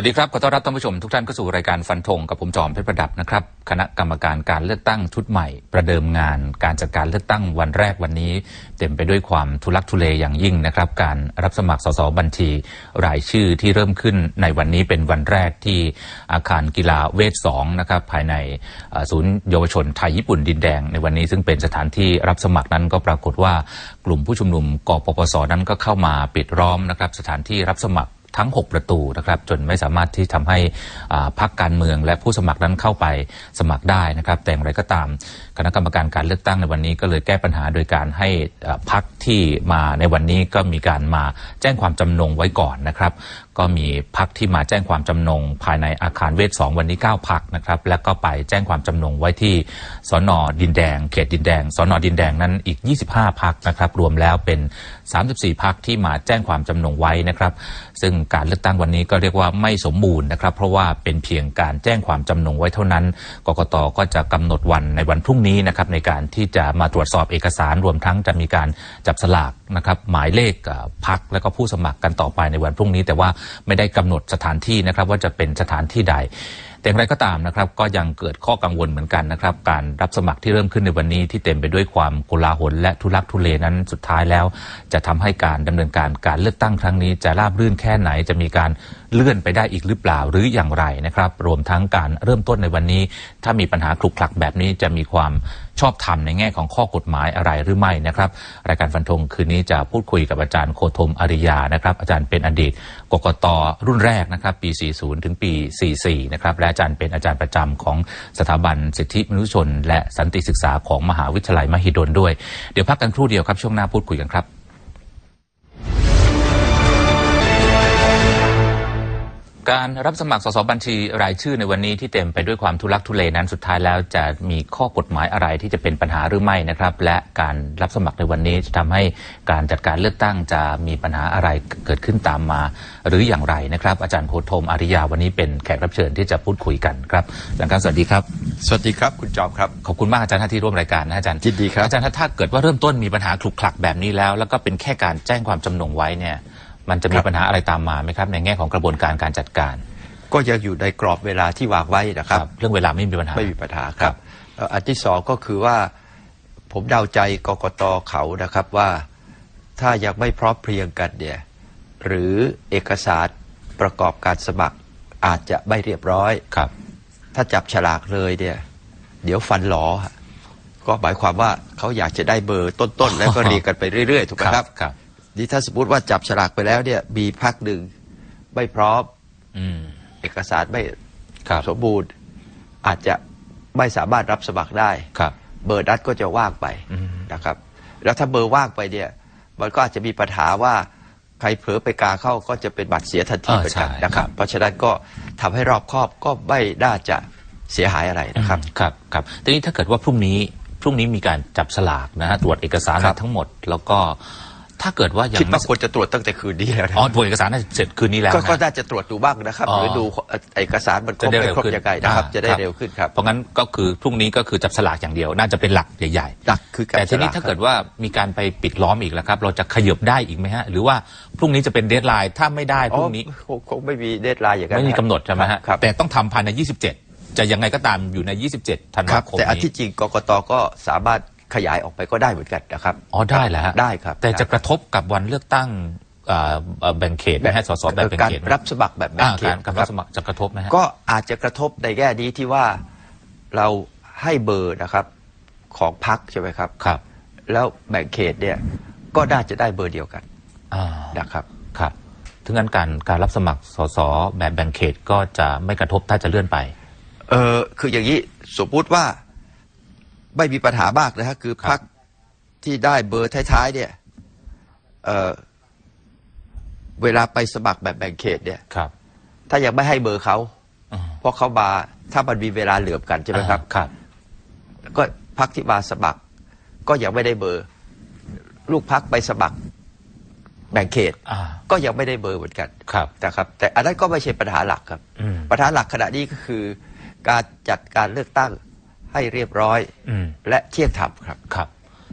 วัสดีครับขอต้อนรับท่านผู้ชมทุกท่านเข้าสู่รายการฟันธงกับผมจอมเพชรประดับนะครับคณะกรรมการการเลือกตั้งชุดใหม่ ประเดิมงาน การจัดการเลือกตั้งวันแรกวันนี้ เต็มไปด้วยความทุลักทุเลอย่างยิ่งนะครับ การรับสมัครสสบัญชี รายชื่อที่เริ่มขึ้นในวันนี้เป็นวันแรกที่อาคารกีฬาเวท2นะครับภายในศูนย์เยาวชนไทยญี่ปุ่นดินแดง ในวันนี้ซึ่งเป็นสถานที่รับสมัครนั้นก็ปรากฏว่ากลุ่มผู้ชุมนุมกปปสนั้นก็เข้ามาปิดล้อมนะครับสถานที่รับสมัคร ทั้ง 6 ประตูนะครับจนไม่สามารถที่ทำให้พรรคการเมือง และผู้สมัครนั้นเข้าไปสมัครได้นะครับ แต่อย่างไรก็ตามคณะกรรมการการเลือกตั้งในวันนี้ก็เลยแก้ปัญหาโดยการให้พรรคที่มาในวันนี้ก็มีการมาแจ้งความจำนงไว้ก่อนนะครับ ก็มีพักที่มาแจ้งความจำนง ภายในอาคารเวท2วันนี้ 9 พักนะครับ แล้วก็ไปแจ้งความจำนงไว้ที่สอนอดินแดง เขตดินแดงสอนอดินแดงนั้นอีก 25 พักนะครับ รวมแล้วเป็น 34 พักที่มาแจ้งความจำนงไว้นะครับ ซึ่งการเลือกตั้งวันนี้ก็เรียกว่าไม่สมบูรณ์นะครับ เพราะว่าเป็นเพียงการแจ้งความจำนงไว้เท่านั้น กกตก็จะกำหนดวันในวันพรุ่งนี้นะครับในการที่จะมาตรวจสอบเอกสารรวมทั้งจะมีการจับสลากนะครับหมายเลขพักและก็ผู้สมัครกันต่อไปในวันพรุ่งนี้ แต่ว่าไม่ได้กำหนดสถานที่นะครับว่าจะเป็นสถานที่ใดแต่อย่างไรก็ตามนะครับก็ยังเกิดข้อกังวลเหมือนกันนะครับ การรับสมัครที่เริ่มขึ้นในวันนี้ที่เต็มไปด้วยความโกลาหลและทุลักทุเลนั้นสุดท้ายแล้ว จะทำให้การดำเนินการการเลือกตั้งครั้งนี้ จะราบรื่นแค่ไหนจะมีการเลื่อนไปได้อีกหรือเปล่าหรืออย่างไรนะครับ รวมทั้งการเริ่มต้นในวันนี้ ถ้ามีปัญหาคลุกคลักแบบนี้จะมีความ ชอบธรรมในแง่ของข้อกฎหมายอะไรหรือไม่นะครับ รายการฟันธงคืนนี้จะพูดคุยกับอาจารย์โคธมอริยานะครับ อาจารย์เป็นอดีตกกตรุ่นแรกนะครับ ปี 40 ถึงปี 44 นะครับ และอาจารย์เป็นอาจารย์ประจำของสถาบันสิทธิมนุษยชน และสันติศึกษาของมหาวิทยาลัยมหิดลด้วย เดี๋ยวพักกันครู่เดียวครับช่วงหน้าพูดคุยกันครับ การรับสมัครสสบัญชีรายชื่อในวันนี้ที่เต็มไปด้วยความทุลักทุเลนั้นสุดท้ายแล้วจะมีข้อกฎหมายอะไรที่จะเป็นปัญหาหรือไม่นะครับ และการรับสมัครในวันนี้จะทำให้การจัดการเลือกตั้งจะมีปัญหาอะไรเกิดขึ้นตามมา หรืออย่างไรนะครับ อาจารย์โคธมอาริยาวันนี้เป็นแขกรับเชิญที่จะพูดคุยกันครับอาจารย์ครับสวัสดีครับ สวัสดีครับคุณจอมครับขอบคุณมากอาจารย์ที่ร่วมรายการนะอาจารย์ยินดีครับอาจารย์ถ้าถ้าเกิดว่าเริ่มต้นมีปัญหาคลุกคลักแบบนี้แล้ว แล้วก็เป็นแค่การแจ้งความจำนงไว้เนี่ย มันจะมีครับปัญหาอะไรตามมาไหมครับ ในแง่ของกระบวนการการจัดการ ก็ยังอยู่ในกรอบเวลาที่วางไว้นะครับ เรื่องเวลาไม่มีปัญหาไม่มีปัญหาคครัรับบเอ่ออันที่สองก็คือว่าผมเดาใจกกตเขานะครับว่าถ้ายังไม่พร้อมเพรียงกันเนี่ยหรือเอกสารประกอบการสมัครอาจจะไม่เรียบร้อยครับ ถ้าจับฉลากเลยเนี่ยเดี๋ยวฟันหลอฮะก็หมายความว่าเขาอยากจะได้เบอร์ต้นๆ แล้วก็เรียงกันไปเรื่อยๆถูกไหมครับครับ นี่ถ้าสมมติว่าจับฉลากไปแล้วเนี่ย มีพักหนึ่งไม่พร้อมอืมเอกสารไม่ครับสมบูรณ์ อาจจะไม่สามารถรับสมัครได้ครับ เบอร์นั้นก็จะว่างไปอืมนะครับ แล้วถ้าเบอร์ว่างไปเนี่ย มันก็อาจจะมีปัญหาว่าใครเผลอไปกาเข้าก็จะเป็นบัตรเสียทันทีเออเหมือนกันใช่นะครับ เพราะฉะนั้นก็ทำให้รอบคอบก็ไม่น่าจะเสียหายอะไรนะครับ ครับครับทีนี้ถ้าเกิดว่าพรุ่งนี้พรุ่งนี้มีการจับสลากนะฮะตรวจเอกสารครับทั้งหมด แล้วก็ ถ้าเกิดว่ายังคิดไม่ว่าควรจะตรวจตั้งแต่คืนนี้แล้วนะอ๋อตรวจเอกสารน่าจะเสร็จคืนนี้แล้วก็ก็นะน่าจะตรวจดูบ้างนะครับอ๋อหรือดูเอกสารมันครจะบได้ไม่เร็วครบขึ้นยังไงนะครับอ่าจะได้ครับเร็วขึ้นครับเพราะงั้นก็คือพรุ่งนี้ก็คือจับสลากอย่างเดียว น่าจะเป็นหลักใหญ่ๆหลักคือการแต่ทีนี้ฉลากถ้าเกิดว่ามีการไปปิดล้อมอีกแล้วครับ เราจะขยับได้อีกไหมฮะหรือว่าพรุ่งนี้จะเป็นเดทไลน์ถ้าไม่ได้พรุ่งนี้อ๋อคงคงไม่มีเดทไลน์อย่างนั้นไม่มีกำหนดใช่ไหมฮะครับแต่ต้องทำภายใน 27 จะยังไงก็ตามอยู่ใน 27ธันครัวาบคมแต่อันนี้ที่จริงกกตก็สามารถ ขยายออกไปก็ได้เหมือนกันนะครับอ๋อได้แล้วฮะได้ครับ แต่จะได้กระทบกับวันเลือกตั้งเอ่อเอ่อแบ่งเขตไหมฮะสสแบบแบ่งการเขตไหมรับสมัครแบบแบ่อ่างเขกาตรการครัรับบสมัครจะกระทบไหมฮะก็อาจจะกระทบในแง่นี้ที่ว่าเราให้เบอร์นะครับของพักใช่ไหมครับครับ แล้วแบ่งเขตเนี่ยก็น่าจะได้เบอร์เดียวกันอ่านะครับครับถึงนั้นการการรับสมัครสสแบบแบ่งเขตก็จะไม่กระทบถ้าจะเลื่อนไปเออคืออย่างนี้สมมุติว่า ไม่มีปัญหามากนะฮะคือครับพักที่ได้เบอร์ท้ายๆ เนี่ยเออเวลาไปสมัครแบบแบ่งเขตเนี่ยครับ ถ้ายังไม่ให้เบอร์เขาอ่าเพราะเขามาถ้ามันมีเวลาเหลื่อมกันใช่ไหมครับครับ ก็พักที่มาสมัคร ก็ยังไม่ได้เบอร์ ลูกพักไปสมัครแบ่งเขตอ่าก็ยังไม่ได้เบอร์เหมือนกันครับนะครับ แต่อันนั้นก็ไม่ใช่ปัญหาหลักครับอืมปัญหาหลักขณะนี้ก็คือ การจัดการเลือกตั้ง ให้เรียบร้อยอืมและเที่ยงธรรมครับ ครับ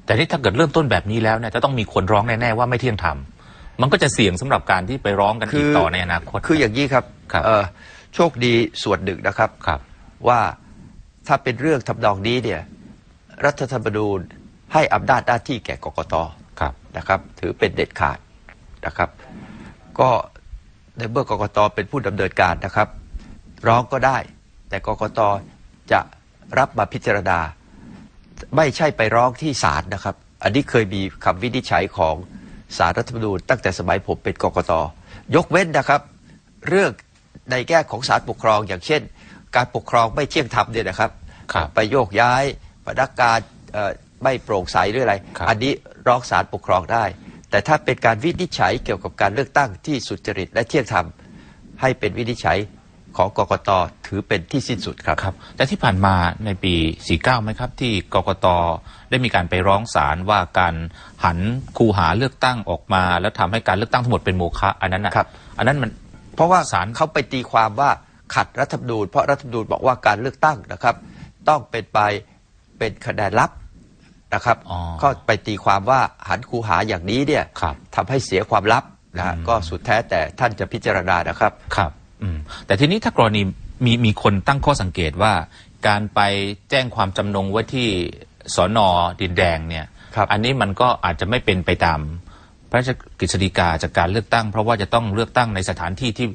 แต่นี่ถ้าเกิดเริ่มต้นแบบนี้แล้วเนี่ยจะต้องมีคนร้องแน่ๆว่าไม่เที่ยงธรรมมันก็จะเสี่ยงสำหรับการที่ไปร้องกันคือีกอ ต่อในอนาคต คืออย่างนี้ครับครับ เอ่อโชคดีส่วนหนึ่งนะครับ ครับ ว่าถ้าเป็นเรื่องทำนองนี้เนี่ยรัฐธรรมนูญให้อำนาจหน้าที่แก่กกต ครับ นะครับถือเป็นเด็ดขาดนะครับ ก็ในเมื่อกกตเป็นผู้ดำเนินการนะครับ ร้องก็ได้ แต่กกตจะ รับมาพิจารณา ไม่ใช่ไปร้องที่ศาลนะครับ อันนี้เคยมีคำวินิจฉัยของสารรัฐธรรมนูญตั้งแต่สมัยผมเป็นกกตยกเว้นนะครับ เรื่องในแง่ของศาลปกครอง อย่างเช่น การปกครองไม่เที่ยงธรรมเนี่ยนะครับครับไปโยกย้ายพนักงานเอ่อไม่โปร่งใสหรืออะไรครับอันนี้ร้องศาลปกครองได้ แต่ถ้าเป็นการวินิจฉัยเกี่ยวกับการเลือกตั้งที่สุจริตและเที่ยงธรรมให้เป็นวินิจฉัย ของกกตถือเป็นที่สิ้นสุดครับครับ แต่ที่ผ่านมาในปี 49ไหมครับ ที่กกตได้มีการไปร้องศาลว่าการหันคูหาเลือกตั้งออกมา แล้วทำให้การเลือกตั้งทั้งหมดเป็นโมฆะอันนั้นนะครับ อันนั้นมันเพราะว่าศาลเขาไปตีความว่าขัดรัฐธรรมนูญเพราะรัฐธรรมนูญบอกว่าการเลือกตั้งนะครับ ต้องเป็นไปเป็นคะแนนลับนะครับอ๋อก็ไปตีความว่าหันคูหาอย่างนี้เนี่ยครับทำให้เสียความลับนะฮะอืมก็สุดแท้แต่ท่านจะพิจารณานะครับครับอืม แต่ทีนี้ถ้ากรณีมีมีคนตั้งข้อสังเกตว่า การไปแจ้งความจำนงไว้ที่สอนอดินแดงเนี่ยครับอันนี้มันก็อาจจะไม่เป็นไปตามพระราชกฤษฎีกาจากการเลือกตั้ง เพราะว่าจะต้องเลือกตั้งในสถานที่ที่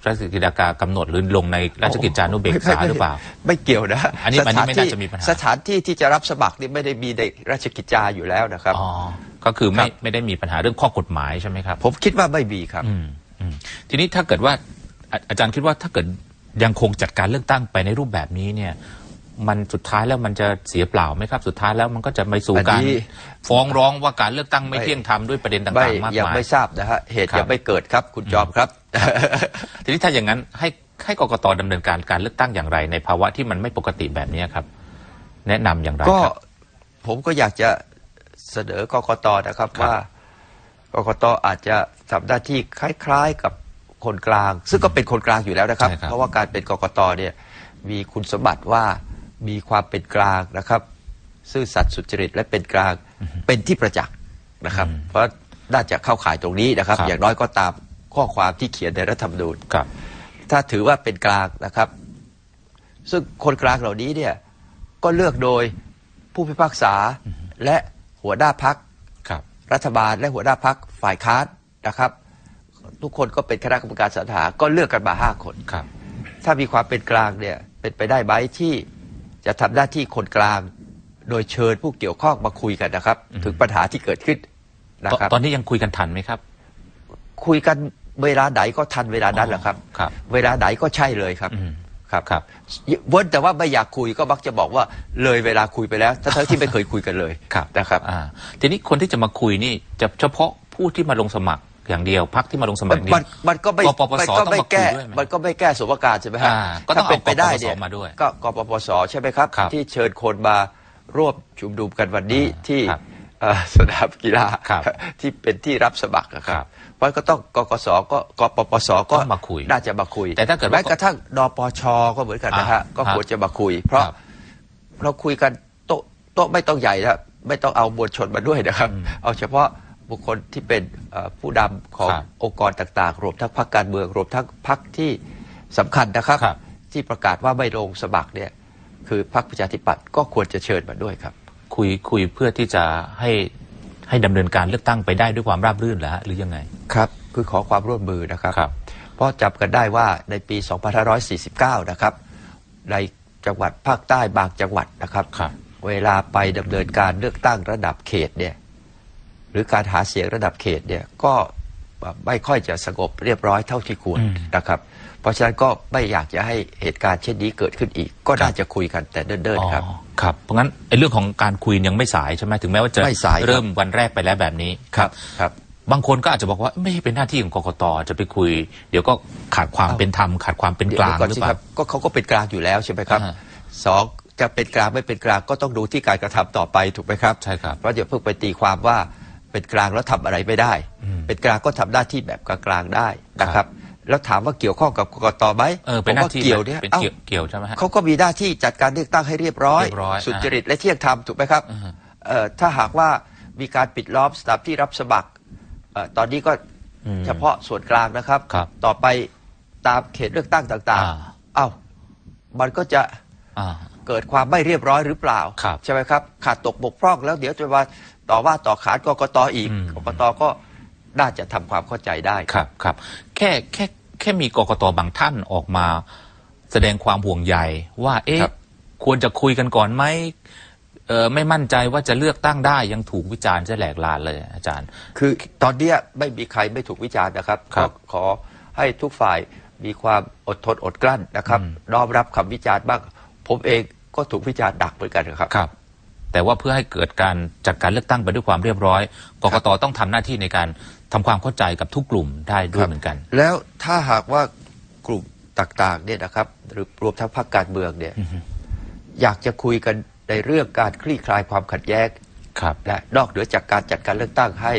พระราชกฤษฎีกากำหนดหรือลงในราชกิจจานุเบกษาหรือเปล่า ไม่เกี่ยวนะอันนี้อันนี้สถไม่น่าจะมีปัญหาสถานที่ที่จะรับสมัครนี่ไม่ได้มีในราชกิจจาอยู่แล้วนะครับอ๋อก็คือไม่ครับไม่ได้มีปัญหาเรื่องข้อกฎหมายใช่ไหมครับ ผมคิดว่าไม่มีครับอืมอืมทีนี้ถ้าเกิดว่า อาอาจารย์คิดว่าถ้าเกิดยังคงจัดการเลือกตั้งไปในรูปแบบนี้เนี่ย มันสุดท้ายแล้วมันจะเสียเปล่าไหมครับ สุดท้ายแล้วมันก็จะไปสู่อันการนี้ฟ้องร้องว่าการเลือกตั้งไม่ไม่เที่ยงธรรมด้วยประเด็นไม่ต่างๆมากยังมายไม่ทราบนะฮะเหตุครับยังไม่เกิดครับคุณจอมครับ ทีนี้ถ้าอย่างนั้นให้ให้กกตดำเนินการการเลือกตั้งอย่างไร ในภาวะที่มันไม่ปกติแบบนี้ครับ แนะนำอย่างไรก็ครับผมก็อยากจะเสนอกกตนะครับครับว่ากกตอาจจะทำหน้าที่คล้าย ๆกับ คนกลาง ซึ่งก็เป็นคนกลางอยู่แล้วนะครับ ใช่ครับ เพราะว่าการเป็นกกตเนี่ยมีคุณสมบัติว่ามีความเป็นกลางนะครับ ซื่อสัตย์สุจริตและเป็นกลางเป็นที่ประจักษ์นะครับ เพราะน่าจะเข้าข่ายตรงนี้นะครับ ครับ อย่างน้อยก็ตามข้อความที่เขียนในรัฐธรรมนูญ ครับ ถ้าถือว่าเป็นกลางนะครับ ซึ่งคนกลางเหล่านี้เนี่ยก็เลือกโดยผู้พิพากษาและหัวหน้าพัก ครับ รัฐบาลและหัวหน้าพักฝ่ายค้านนะครับ ทุกคนก็เป็นคณะกรรมการสรรหาก็เลือกกันมาห้าคนครับ ถ้ามีความเป็นกลางเนี่ยเป็นไปได้ไหมที่จะทำหน้าที่คนกลาง โดยเชิญผู้เกี่ยวข้องมาคุยกันนะครับอือฮึถึงปัญหาที่เกิดขึ้นนะตอนครับ ตอนนี้ยังคุยกันทันไหมครับ คุยกันเวลาไหนก็ทันเวลานั้นแหละครับครับเวลาไหนก็ใช่เลยครับอืมครับครับเว้นแต่ว่าไม่อยากคุยก็มักจะบอกว่าเลยเวลาคุยไปแล้วทั้งๆที่ไม่เคยคุยกันเลยครับนะครับอ่าทีนี้คนที่จะมาคุยนี่จะเฉพาะผู้ที่มาลงสมัคร อย่างเดียวพักที่มาลงสมัครอย่างเดียวมันมันก็ไม่กปปมันสก็ต้องไม่มาคุยแก้ด้วยไหมมันก็ไม่แก้สมการใช่ไหมฮะอ่าก็ต้องถ้าเป็นไปได้เนี่ยเอากปปสมาด้วยก็กปปสใช่ไหมครับครับ ที่เชิญคนมาร่วมชุมนุมกันวันนี้อ่าที่ครับเอ่อสนามกีฬาครับที่เป็นที่รับสมัครนะคครัรับบเพราะก็ต้องกกสก็กปปสก็ต้องมาคุยน่าจะมาคุย แต่ถ้าเกิดว่าแม้กระทั่งนปชก็เหมือนกันนะฮะอ่าก็ควรจะมาคุย เพราะครับเราคุยกันโต๊ะโต๊ะไม่ต้องใหญ่นะไม่ต้องเอามวลชนมาด้วยนะครับอืมเอาเฉพาะ บุคคลที่เป็นเอ่อผู้นำของครับองค์กรต่างๆ รวมทั้งพรรคการเมืองรวมทั้งพรรคที่สำคัญนะครับ ครับ ที่ประกาศว่าไม่ลงสมัครเนี่ยคือพรรคประชาธิปัตย์ก็ควรจะเชิญมาด้วยครับ คุยคุยเพื่อที่จะให้ให้ดำเนินการเลือกตั้งไปได้ด้วยความราบรื่นเหรอฮะหรือยังไง ครับ คือขอความร่วมมือนะครับ ครับ เพราะจำกันได้ว่าในปี 2549 นะครับ ในจังหวัดภาคใต้บางจังหวัดนะครับ ครับ เวลาไปดำเนินการเลือกตั้งระดับเขตเนี่ย หรือการหาเสียงระดับเขตเนี่ยก็ไม่ค่อยจะสงบเรียบร้อยเท่าที่ควรอืมนะครับ เพราะฉะนั้นก็ไม่อยากจะให้เหตุการณ์เช่นนี้เกิดขึ้นอีก ก็น่าจะคุยกันแต่เดินๆครับอ๋อครับเพราะงั้นไอ้เรื่องของการคุยยังไม่สายใช่ไหมถึงแม้ว่าจะไม่สายครับเริ่มวันแรกไปแล้วแบบนี้ครับบางคนก็อาจจะบอกว่าไม่เป็นหน้าที่ของกกตจะไปคุย เดี๋ยวก็ขาดความเอ้าเป็นธรรมขาดความเป็นกลางดี๋ยวหรือสิเปคล่าบก็เขาก็เป็นกลางอยู่แล้วใช่ไหมครับอ่าสองจะเป็นกลางไม่เป็นกลางก็ต้องดูที่การกระทำต่อไปถูกไหมครับใช่ครับเพราะอย่าเพิ่งไปตีความว่า เป็นกลางแล้วทำอะไรไม่ได้อืมเป็นกลางก็ทำหน้าที่แบบกลางๆได้นะครับแล้วถามว่าเกี่ยวข้องกับกกตไหมเออเป็นหน้าที่ผมว่เกี่ยวเนี่ยเป็นเอ้าเกี่ยวเกี่ยวใช่ไหมฮะเขาก็มีหน้าที่จัดการเลือกตั้งให้เรียบร้อยเรียบร้อยสุจริตและเที่ยงธรรมถูกไหมครับอือฮะเอ่อถ้าหากว่ามีการปิดล้อมสถานที่รับสมัครเอ่อตอนนี้ก็อืมเฉพาะส่วนกลางนะครับครับ ต่อไปตามเขตเลือกตั้งต่างอ่าๆเอ้ามันก็จะอ่าเกิดความไม่เรียบร้อยหรือเปล่าครับใช่ไหมครับ ขาดตกบกพร่องแล้วเดี๋ยวจะมา ต่อว่าต่อขานกกตอีกอืมกกตก็น่าจะทำความเข้าใจได้ครับครับแค่แค่แค่มีกกตบางท่านออกมา แสดงความห่วงใยว่าเอ๊ะครับควรจะคุยกันก่อนไหมเออไม่มั่นใจว่าจะเลือกตั้งได้ยังถูกวิจารณ์จะแหลกลานเลยอาจารย์ คือตอนเนี้ยไม่มีใครไม่ถูกวิจารณ์นะครับครับก็ขอให้ทุกฝ่ายมีความอดทนอดกลั้นนะครับอืมน้อมรับคำวิจารณ์บ้าง ผมเองก็ถูกวิจารณ์ดักเหมือนกันครับครับ แต่ว่าเพื่อให้เกิดการจัดการเลือกตั้งไปด้วยความเรียบร้อยกกตต้องทำหน้าที่ในการทำความเข้าใจกับทุกกลุ่มได้ด้วยเหมือนกัน แล้วถ้าหากว่ากลุ่มต่างๆเนี่ยนะครับ หรือรวมทั้งพรรคการเมืองเนี่ยอยากจะคุยกันในเรื่องการคลี่คลายความขัดแย้งครับและนอกเหนือจากการจัดการเลือกตั้งให้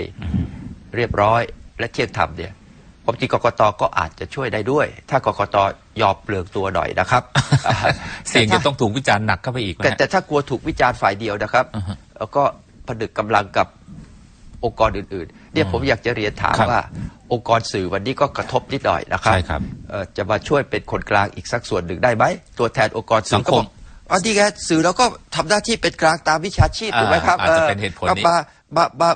เรียบร้อย และเที่ยงธรรมเนี่ยความจริงกกตก็อาจจะช่วยได้ด้วย ถ้ากกต ยอมเปลืองตัวหน่อยนะครับเสี่ยงจะต้องถูกวิจารณ์หนักเข้าไปอีกไหมแต่แต่ถ้ากลัวถูกวิจารณ์ฝ่ายเดียวนะครับอือฮะแล้วก็ผนึกกำลังกับองค์กรอื่นๆ เนี่ยผมอยากจะเรียนถามครับว่า องค์กรสื่อวันนี้ก็กระทบนิดหน่อยนะครับใช่ครับเอ่อจะมาช่วยเป็นคนกลางอีกสักส่วนหนึ่งได้ไหมตัวแทนองค์กรสื่สัองคมก็บอกอ๋อดีแกสื่อเราก็ทำหน้าที่เป็นกลางตามวิชาชีพอ่าถูกไหมครับอาจจะเป็นเหตุผลนี้มามามา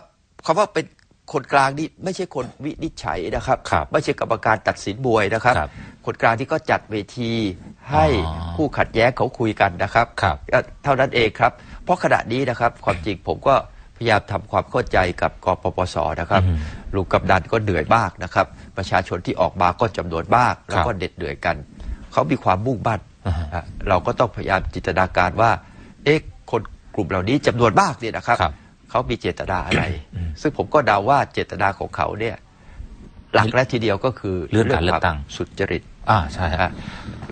คำว่าเป็น คนกลางนี่ไม่ใช่คนวินิจฉัยนะครับ ครับไม่ใช่กรรมการตัดสินบวยนะครับ ครับคนกลางที่ก็จัดเวทีให้อ๋อผู้ขัดแย้งเขาคุยกันนะครับครับเอ่อเท่านั้นเองครับ เพราะขณะนี้นะครับความจริงผมก็พยายามทำความเข้าใจกับกปปสนะครับอืมลุงกำนันก็เหนื่อยมากนะครับ ประชาชนที่ออกมาก็จำนวนมากแล้วก็เหน็ดเหนื่อยกัน เขามีความมุ่งมั่นอ่าฮะอะเราก็ต้องพยายามจินตนาการว่า เอ๊ะคนกลุ่มเหล่านี้จำนวนมากเนี่ยนะครับ ครับ เขามีเจตนาอะไร ซึ่งผมก็เดาว่าเจตนาของเขาเนี่ย หลักและทีเดียวก็คือเรื่องการเลือกตั้งความสุจริตอ่าใช่นะฮะฮะ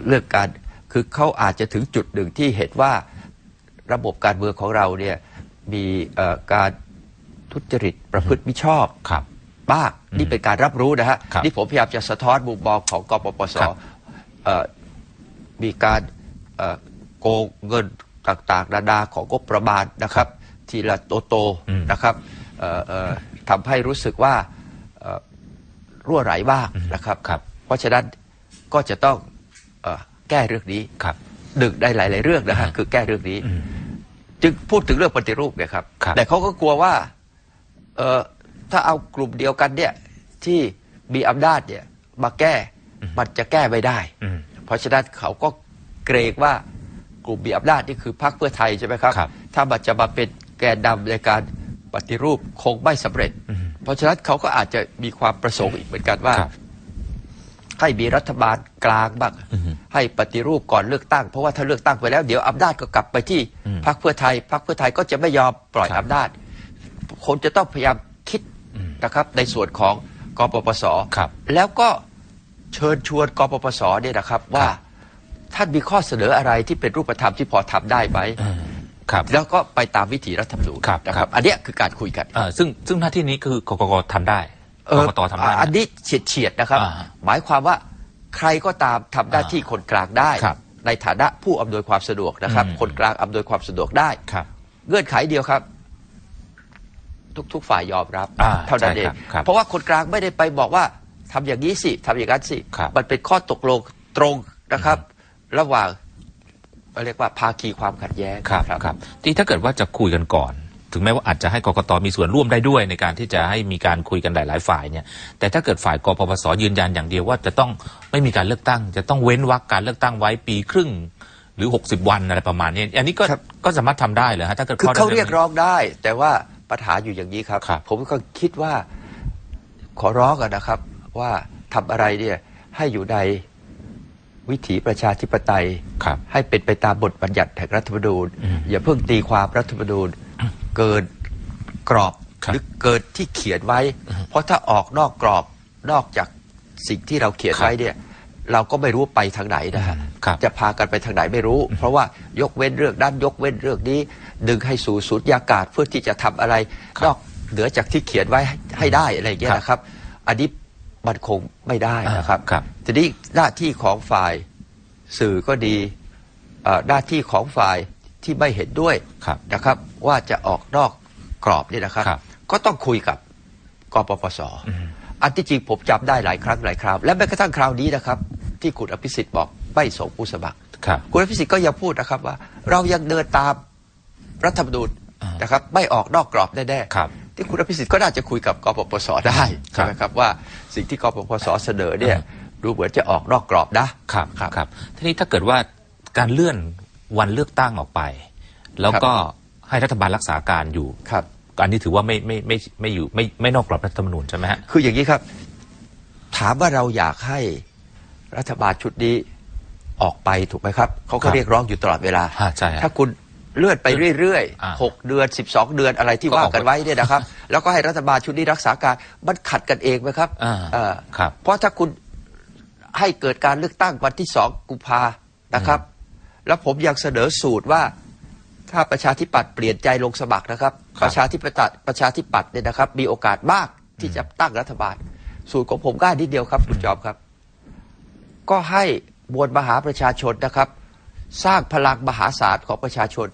เรื่องการคือเขาอาจจะถึงจุดหนึ่งที่เห็นว่าระบบการเมืองของเราเนี่ยมีเอ่อการทุจริตประพฤติมิชอบครับบ้างนี่เป็นการรับรู้นะฮะครับนี่ผมพยายามจะสะท้อนมุมมองของกปปสครับเอ่อมีการเอ่อโกงเงินต่างๆนานาของงบประมาณนะครับ ทีละโตโตๆอืมนะครับเอ่อเอ่อทำให้รู้สึกว่าเอ่อรั่วไหลบ้างนะครับครับเพราะฉะนั้นก็จะต้องเออแก้เรื่องนี้ครับหนึ่งได้หลาย ๆ เรื่องนะฮะอ่าคือแก้เรื่องนี้อืมจึงพูดถึงเรื่องปฏิรูปเนี่ยครับครับแต่เขาก็กลัวว่าเออถ้าเอากลุ่มเดียวกันเนี่ยที่มีอำนาจเนี่ยมาแก้มันจะแก้ไม่ได้อืมเพราะฉะนั้นเขาก็เกรงว่ากลุ่มมีอำนาจนี่คือพรรคเพื่อไทยใช่ไหมครับครับถ้ามันจะมาเป็น แกนนำในการปฏิรูปคงไม่สำเร็จอืมเพราะฉะนั้นเขาก็อาจจะมีความประสงค์อีกเหมือนกันว่าครับให้มีรัฐบาลกลางบ้างอืมให้ปฏิรูปก่อนเลือกตั้ง เพราะว่าถ้าเลือกตั้งไปแล้ว เดี๋ยวอำนาจก็กลับไปที่อืมพรรคเพื่อไทยพรรคเพื่อไทยก็จะไม่ยอมปล่อยครับอำนาจคนจะต้องพยายามคิดอืมนะครับ ในส่วนของกปปสครับแล้วก็เชิญชวนกปปสเนี่ยนะครับว่าครับท่านมีข้อเสนออะไรที่เป็นรูปธรรมที่พอทำได้ไหมอืมครับ แล้วก็ไปตามวิถีรัฐธรรมนูญครับนะคครัรับบอันเนี้ยคือการคุยกันเอ่อซึ่งซึ่งหน้าที่นี้คือกกกทำได้เอกกตทำได้ไหมอันนี้เฉียดเฉียดๆนะครับอ่าหมายความว่าใครก็ตามทำหน้าที่คนกลางได้ครับในฐานะผู้อำนวยความสะดวกนะครับอืมคนกลางอำนวยความสะดวกได้ครับเงื่อนไขเดียวครับ ทุกๆฝ่ายยอมรับอ่าเท่านั้นใช่เอครังบครับเพราะว่าคนกลางไม่ได้ไปบอกว่าทำอย่างนี้สิทำอย่างนั้นสิครับมันเป็นข้อตกลงตรงนะครับ ระหว่าง เรียกว่าภาคีความขัดแย้งครับครับที่ถ้าเกิดว่าจะคุยกันก่อน ถึงแม้ว่าอาจจะให้กกตมีส่วนร่วมได้ด้วยในการที่จะให้มีการคุยกันหลาย ๆ ฝ่ายเนี่ยแต่ถ้าเกิดฝ่ายกปปสยืนยันอย่างเดียวว่าจะต้องไม่มีการเลือกตั้ง จะต้องเว้นวรรคการเลือกตั้งไว้ปีครึ่งหรือ 60 วันอะไรประมาณนี้ อันนี้ก็ครับก็สามารถทำได้เหรอฮะถ้าเกิดคือข้อเขาดำนินเรียกร้องได้ แต่ว่าปัญหาอยู่อย่างนี้ครับครับผมก็คิดว่าขอร้องกันนะครับ ว่าทำอะไรเนี่ยให้อยู่ใน วิถีประชาธิปไตย ครับให้เป็นไปตามบทบัญญัติแห่งรัฐธรรมนูญอืมอย่าเพิ่งตีความรัฐธรรมนูญเกินกรอบครับ หรือเกินที่เขียนไว้ เพราะถ้าออกนอกกรอบนอกจากสิ่งที่เราเขียนครับไว้เนี่ย เราก็ไม่รู้ไปทางไหนนะฮะครับ จะพากันไปทางไหนไม่รู้ เพราะว่ายกเว้นเรื่องนั้นยกเว้นเรื่องนี้ ดึงให้สู่สุญญากาศเพื่อที่จะทำอะไรครับนอกเหนือจากที่เขียนไว้ให้ให้ได้อะไรอย่างเงี้ยครับนะครับ อันนี้ มันคงไม่ได้นะครับครับ ทีนี้หน้าที่ของฝ่ายสื่อก็ดีเอ่อหน้าที่ของฝ่ายที่ไม่เห็นด้วยครับนะครับ ว่าจะออกนอกกรอบนี่นะครับครับ ก็ต้องคุยกับกปปสอันที่จริงผมจำได้หลายครั้งหลายคราว และแม้กระทั่งคราวนี้นะครับ ที่คุณอภิสิทธิ์บอกไม่ส่งผู้สมัครครับคุณอภิสิทธิ์ก็ยังพูดนะครับว่า เรายังเดินตามรัฐธรรมนูญอ่านนะครับ ไม่ออกนอกกรอบแน่ๆครับ ที่คุณอภิสิทธิ์ก็น่าจะคุยกับกปปสได้ครัใช่บไหมครับว่าสิ่งที่กปปสเสนอเนี่ยอ่าดูเหมือนจะออกนอกกรอบนะครับครับทีนี้ถ้าเกิดว่าการเลื่อนวันเลือกตั้งออกไป แล้วก็ให้รัฐบาลรักษาการอยู่ครับอันนี้ถือว่าไม่ไม่ไม่ไม่อยู่ไม่ไม่นอกกรอบรัฐธรรมนูญใช่ไหมฮะคืออย่างนี้ครับ ถามว่าเราอยากให้รัฐบาลชุดนี้ออกไปถูกไหมครับเขาครัก็บเรียกร้องอยู่ตลอดเวลาอ่าใช่ฮะถ้าคุณ เลื่อนไปเรื่อยอ่าๆหกเดือนสิบสองเดือนอะไรที่ก็อว่าอกกันไว้เนี่ยนะครับ แล้วก็ให้รัฐบาลชุดนี้รักษาการมันขัดกันเองไหมครับอ่าเออครับเพราะถ้าคุณให้เกิดการเลือกตั้งวันที่สองกุมภานะครับ แล้วผมยังเสนอสูตรว่าถ้าประชาธิปัตย์เปลี่ยนใจลงสมัครนะครับครับประชาธิปัตย์ประชาธิปัตย์เนี่ยนะครับ มีโอกาสมากที่จะตั้งรัฐบาล สูตรของผมง่ายนิดเดียวครับคุณจอมครับ ก็ให้มวลมหาประชาชนนะครับ สร้างพลังมหาศาลของประชาชน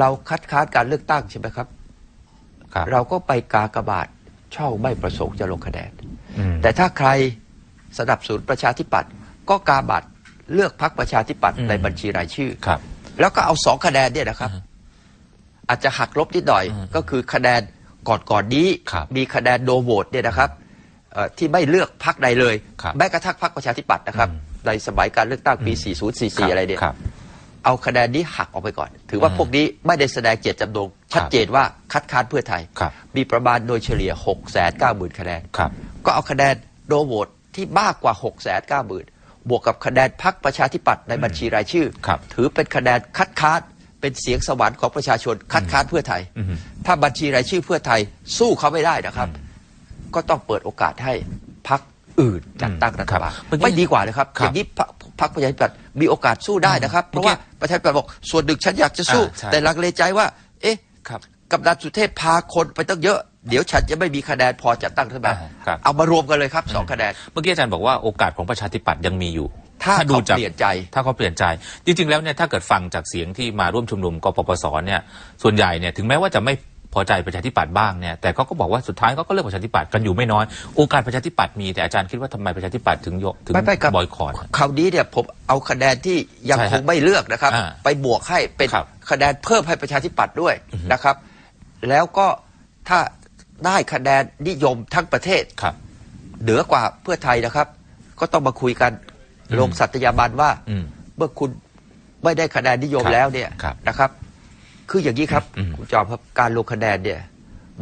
เราคัดค้านการเลือกตั้งใช่ไหมครับ ครับ เราก็ไปกากบาทช่องไม่ประสงค์จะลงคะแนน อืม แต่ถ้าใครสนับสนุนประชาธิปัตย์ก็กาบัตรเลือกพักประชาธิปัตย์อืม ในบัญชีรายชื่อ ครับ แล้วก็เอาสองคะแนนเนี่ยนะครับ อาจจะหักลบนิดหน่อย อืมก็คือคะแนนก่อนก่อนๆนี้ ครับมีคะแนนโนโหวตเนี่ยนะครับเอ่อที่ไม่เลือกพักใดเลย ครับแม้กระทั่งพักประชาธิปัตย์นะครับ อืมในสมัยการเลือกตั้งปีอืม4044 อะไรเนี่ยครับ เอาคะแนนนี้หักออกไปก่อน ถือว่าอืมพวกนี้ไม่ได้แสดงเจตจำนงชัดเจนว่าคัดค้านเพื่อไทยครับมีประมาณโดยเฉลี่ย6 9 0 0 0 0คะแนนครับก็เอาคะแนนโนโหวตที่มากกว่า6 9 0 0 0 0บวกกับคะแนนพักประชาธิปัตย์ในบัญชีรายชื่อครับถือเป็นคะแนนคัดค้านเป็นเสียงสวรรค์ของประชาชนคัดค้านเพื่อไทยอืมถ้าบัญชีรายชื่อเพื่อไทยสู้เขาไม่ได้นะครับ ก็ต้องเปิดโอกาสให้พัก อื่นจัดตั้งรัฐบาลครับเมื่อกี้ไม่ดีกว่าเลยครับครับอย่างนี้พรรคพรรคประชาธิปัตย์มีโอกาสสู้ได้นะครับ เพเมื่อราะกี้ว่าประชาธิปัตย์บอกส่วนหนึ่งฉันอยากจะสู้อ่าใช่แต่ลังเลใจว่า เอ๊ะครับกำนันสุเทพพาคนไปตั้งเยอะเดี๋ยวฉันจะไม่มีคะแนนพอจัดตั้งรัฐบาลอ่าครับเอามารวมกันเลยครับสองคะแนนเมื่อกี้อาจารย์บอกว่าโอกาสของประชาธิปัตย์ยังมีอยู่ ถ้าดูเขาจากเปลี่ยนใจ ถ้าเขาเปลี่ยนใจ จริง ๆ แล้วเนี่ยถ้าเกิดฟังจากเสียงที่มาร่วมชุมนุมกปปสเนี่ยส่วนใหญ่เนี่ยถึงแม้ว่าจะไม่ พอใจประชาธิปัตย์บ้างเนี่ยแต่เขาก็บอกว่าสุดท้ายเขาก็เลือกประชาธิปัตย์กันอยู่ไม่น้อยโอกาสประชาธิปัตย์มีแต่อาจารย์คิดว่าทำไมประชาธิปัตย์ถึงยกถึงไม่ไม่ครับบอยคอรดคราวนี้เนี่ยผมเอาคะแนนที่ยังใช่คฮะงไม่เลือกนะครับอ่าไปบวกให้เป็นครับคะแนนเพิ่มให้ประชาธิปัตย์ด้วยนะครับ แล้วก็ถ้าได้คะแนนนิยมทั้งประเทศครับเหนือกว่าเพื่อไทยนะครับ ก็ต้องมาคุยกันอืมลงสัตยาบันว่าอืมเมื่อคุณไม่ได้คะแนนนิยมครับแล้วเนี่ยครับนะครับ คืออย่างนี้ครับอืมคุณจอมครับการลงคะแนนเนี่ย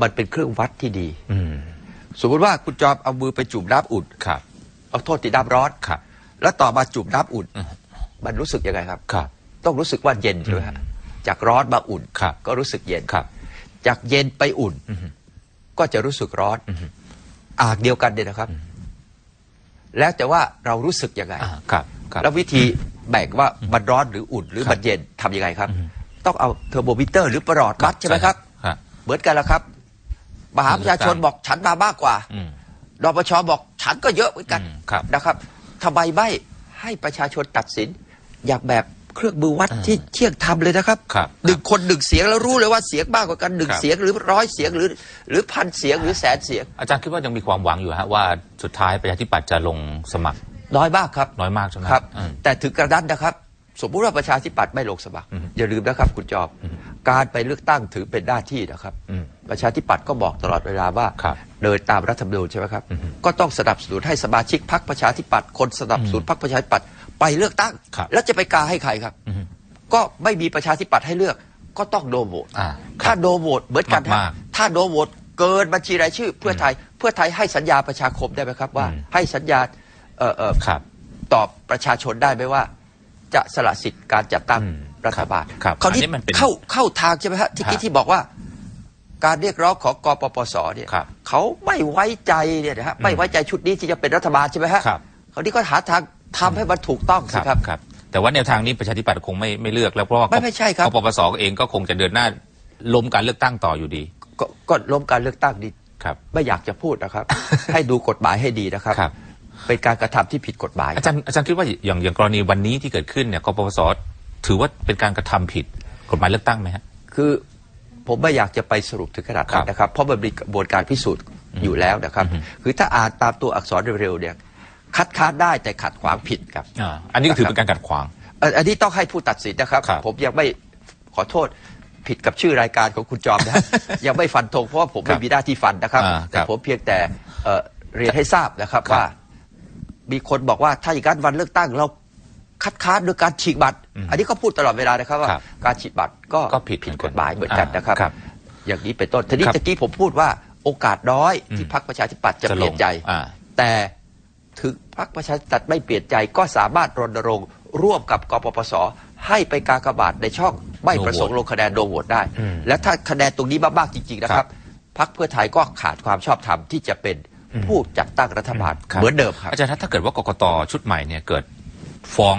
มันเป็นเครื่องวัดที่ดี อืมสมมติว่าคุณจอมเอามือไปจุ่มน้ำอุ่นครับ เอาโทษติดน้ำร้อนครับ แล้วต่อมาจุ่มน้ำอุ่นอืมมันรู้สึกยังไงครับครับ ต้องรู้สึกว่าเย็นใช่ไหมฮะจากร้อนมาอุ่นครับก็รู้สึกเย็นครับ จากเย็นไปอุ่นอืมก็จะรู้สึกร้อนอืมอ่างเดียวกันเนี่ยนะครับ แล้วแต่ว่าเรารู้สึกยังไงอ่าครับครับ แล้ววิธีแบ่งว่ามันร้อนหรืออุ่นหรือครับมันเย็นทำยังไงครับอืม ต้องเอาเทอร์โมมิเตอร์หรือประหลอดวัดใช่ไหมครับครับเหมือนกันแล้วครับ มหาประชาชนบอกฉันมามากกว่าอืมรปชบอกฉันก็เยอะเหมือนกันอืมครับนะครับทำไมไม่ให้ประชาชนตัดสิน อย่างแบบเครื่องมือวัดอ่าที่เที่ยงธรรมเลยนะครับครับหนึ่งคนหนึ่งเสียงแล้วรู้เลยว่าเสียงมากกว่ากันหนึ่งครับ เสียงหรือร้อยเสียงหรือ หรือพันเสียงหรือแสนเสียง อาจารย์คิดว่ายังมีความหวังอยู่ฮะว่าสุดท้ายประชาธิปัตย์จะลงสมัครน้อยมากครับ น้อยมากใช่ไหมครับ อืม แต่ถึงกระนั้นนะครับ สมมุติว่าประชาธิปัตย์ไม่ลงสมัครอืมอย่าลืมนะครับคุณจอมอืมการไปเลือกตั้งถือเป็นหน้าที่นะครับอืมประชาธิปัตย์ก็บอกตลอดเวลาว่าครับเดินตามรัฐธรรมนูญใช่ไหมครับอือฮึก็ต้องสนับสนุนให้สมาชิกพรรคประชาธิปัตย์คนสนับสนุนพรรคประชาธิปัตย์ไปเลือกตั้งครับแล้วจะไปกาให้ใครครับอืมก็ไม่มีประชาธิปัตย์ให้เลือกก็ต้องโนโหวตอ่าถ้าโนโหวตเหมือนกันมากๆถ้าโนโหวตเกินบัญชีรายชื่อ เพื่อไทยเพื่อไทยให้สัญญาประชาคมได้ไหมครับว่าอืมให้สัญญาเอ่อเอ่อครับตอบประชาชนได้ไหมว่า จะสละสิทธิ์การจัดตั้งอืมรัฐบาลครับคราวนี้อันนี้มันเป็นเข้าเข้าทางใช่ไหมฮะที่กี้ฮะที่บอกว่า การเรียกร้องของกปปสเนี่ยครับเขาไม่ไว้ใจเนี่ยนะฮะไม่ไว้ใจชุดนี้ที่จะเป็นรัฐบาลใช่ไหมฮะครับคราวนี้ก็หาทางทำให้มันถูกต้องสิครับครับ แต่ว่าแนวทางนี้ประชาธิปัตย์คงไม่ไม่เลือกแล้วเพราะว่าไม่ไม่ใช่ครับกปปสเองก็คงจะเดินหน้าล้มการเลือกตั้งต่ออยู่ดีก็ก็ล้มการเลือกตั้งดีครับ ไม่อยากจะพูดนะครับ ให้ดูกฎหมายให้ดีนะครับครับ เป็นการกระทำที่ผิดกฎหมายอาจารย์อาจารย์คิดว่าอย่างอย่างกรณีวันนี้ที่เกิดขึ้นเนี่ยกปปสถือว่าเป็นการกระทำผิดกฎหมายเลือกตั้งไหมฮะคือผมไม่อยากจะไปสรุปถึงขนาดครันั้บนนะครับ เพราะมันมีกระบวนการพิสูจน์อยู่แล้วนะครับอืมคือถ้าอ่านตามตัวอักษรเร็วๆเนี่ยคัดค้านได้แต่ขัดขวางผิดครับอ่าอันนี้ก็ถือเป็นการกัดขวางเอ่ออันนี้ต้องให้ผู้ตัดสินนะครับครับ ผมยังไม่ขอโทษผิดกับชื่อรายการของคุณจอมนะยังไม่ฟันธงเพราะว่าผมครัไม่บมีหน้าที่ฟันนะครับอ่าแต่ครับผมเพียงแต่เอ่อเรียนให้ทราบนะครับครับว่า มีคนบอกว่าถ้าอย่างนั้นวันเลือกตั้งเราคัดค้านด้วยการฉีกบัตรอืมอันนี้ก็พูดตลอดเวลานะครับว่าครับการฉีกบัตรก็ก็ผิดผิดเหมือนกันกฎหมายเหมือนกันนะครับครับ อย่างนี้เป็นต้นทีนี้ครับตะกี้ผมพูดว่าโอกาสน้อยอืมที่พรรคประชาธิปัตย์จะจะเปลี่ยนใจลงอ่าแต่ถึงพรรคประชาธิปัตย์ไม่เปลี่ยนใจก็สามารถรณรงค์ร่วมกับกปปสให้ไปกากบาทในช่องไม่ประสงค์ลงคะแนนโดโหวตได้อืมและถ้าคะแนนตรงนี้มากๆจริง ๆ นะคครัรับบพรรคเพื่อไทยก็ขาดความชอบธรรมที่จะเป็นอืม ผู้จัดตั้งรัฐบาลครับเหมือนเดิมครับอาจารย์ถ้าเกิดว่ากกตชุดใหม่เนี่ยเกิดฟ้อง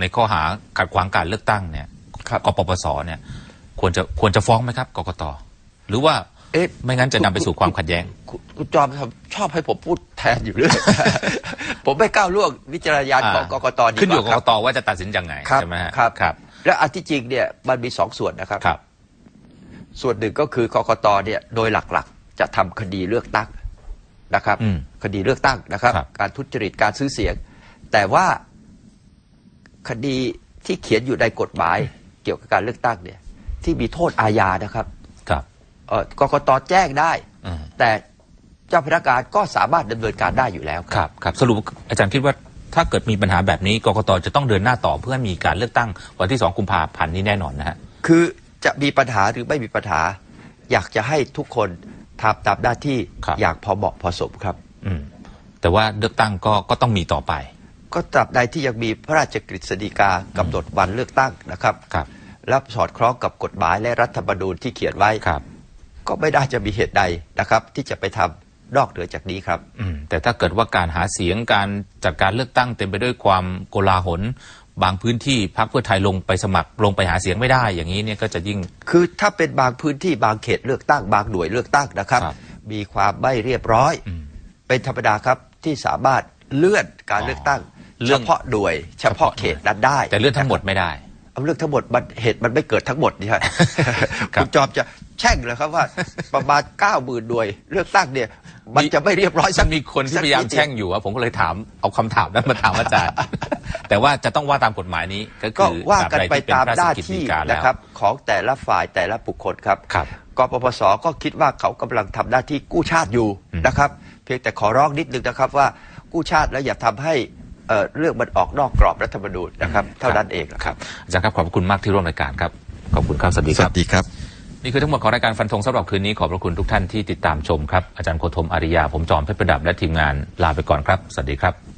ในข้อหาขัดขวางการเลือกตั้งเนี่ยครับกปปสเนี่ย ควรจะควรจะฟ้องไหมครับกกตหรือว่าเอ๊ะไม่งั้นจะนำไปสู่ความขัดแย้งคุณคุณจอมชอบให้ผมพูดแทนอยู่เรื่อยผมไม่ก้าวล่วงวิจารณญาณของกกตดีขึ้นอยู่กับกกว่ากตว่าจะตัดสินยังไงครับใช่ไหมฮะครับครับ และอันที่จริงเนี่ยมันมีสองส่วนนะครับครับส่วนหนึ่งก็คือกกตเนี่ยโดยหลักๆ จะทำคดีเลือกตั้ง นะครับอืมคดีเลือกตั้งนะครับครับ การทุจริตการซื้อเสียง แต่ว่าคดีที่เขียนอยู่ในกฎหมายเกี่ยวกับการเลือกตั้งเนี่ย ที่มีโทษอาญานะครับครับเอ่อกกตแจ้งได้อืมแต่เจ้าพนักงานก็สามารถดำเนินการได้อยู่แล้วครับครับ สรุปอาจารย์คิดว่าถ้าเกิดมีปัญหาแบบนี้กกตจะต้องเดินหน้าต่อเพื่อให้มีการเลือกตั้งวันที่สองกุมภาพันธ์นี้แน่นอนนะฮะคือจะมีปัญหาหรือไม่มีปัญหา อยากจะให้ทุกคน ทำตามหน้าที่ครับ อย่างพอเหมาะพอสมครับ อืมแต่ว่าเลือกตั้งก็ก็ต้องมีต่อไป ก็ตราบใดที่ยังมีพระราชกฤษฎีกากำหนดวันเลือกตั้งนะครับครับ และสอดคล้องกับกฎหมายและรัฐธรรมนูญที่เขียนไว้ ครับ ก็ไม่น่าจะมีเหตุใดนะครับ ที่จะไปทำนอกเหนือจากนี้ครับ อืมแต่ถ้าเกิดว่าการหาเสียงการจัดการเลือกตั้งเต็มไปด้วยความโกลาหล บางพื้นที่พรรคเพื่อไทยลงไปสมัครลงไปหาเสียงไม่ได้อย่างนี้เนี่ยก็จะยิ่ง คือถ้าเป็นบางพื้นที่บางเขตเลือกตั้งบางหน่วยเลือกตั้งนะครับ ครับมีความไม่เรียบร้อยอืมเป็นธรรมดาครับที่สามารถเลื่อนการเลือกตั้งเรื่เฉองพาะหน่วย เฉพาะเขตนั้นได้แต่เลื่อนทั้งหมดไม่ได้ เอาเรื่องทั้งหมดมันเหตุมันไม่เกิดทั้งหมดนี่ฮะครับ คุณจอมจะแช่งเลยครับว่าประมาณ9ก้าหมื่นหน่วย เลือกตั้งเนี่ย มันมีจะไม่เรียบร้อยสัมักนมีคนที่สักพยายามดเดีวแช่งอยู่อะผมก็เลยถามเอาคำถามนั้นมาถามอาจารย์ แต่ว่าจะต้องว่าตามกฎหมายนี้ ก็ก็คือว่ากันตรใดไปที่เนตามพระหน้าราชกิจที่ฎีกาแล้วนะครับ ของแต่ละฝ่ายแต่ละบุคคลครับครับกปปสก็คิดว่าเขากำลังทำหน้าที่กู้ชาติอยู่อืมนะครับ เพียงแต่ขอร้องนิดนึงนะครับว่ากู้ชาติแล้วอย่าทำให้เอ่อเรื่องมันออกนอกกรอบรัฐธรรมนูญนะครับ เท่านั้นเองนะคครัรับบอาจารย์ครับขอบพระคุณมากที่ร่วมรายการครับขอบคุณครับสวัสดีสครับวัสดีครับ นี่คือทั้งหมดของรายการฟันธงสำหรับคืนนี้ขอบพระคุณทุกท่านที่ติดตามชมครับอาจารย์โคธมอาริยาผมจอมเพชรประดับและทีมงานลาไปก่อนครับสวัสดีครับ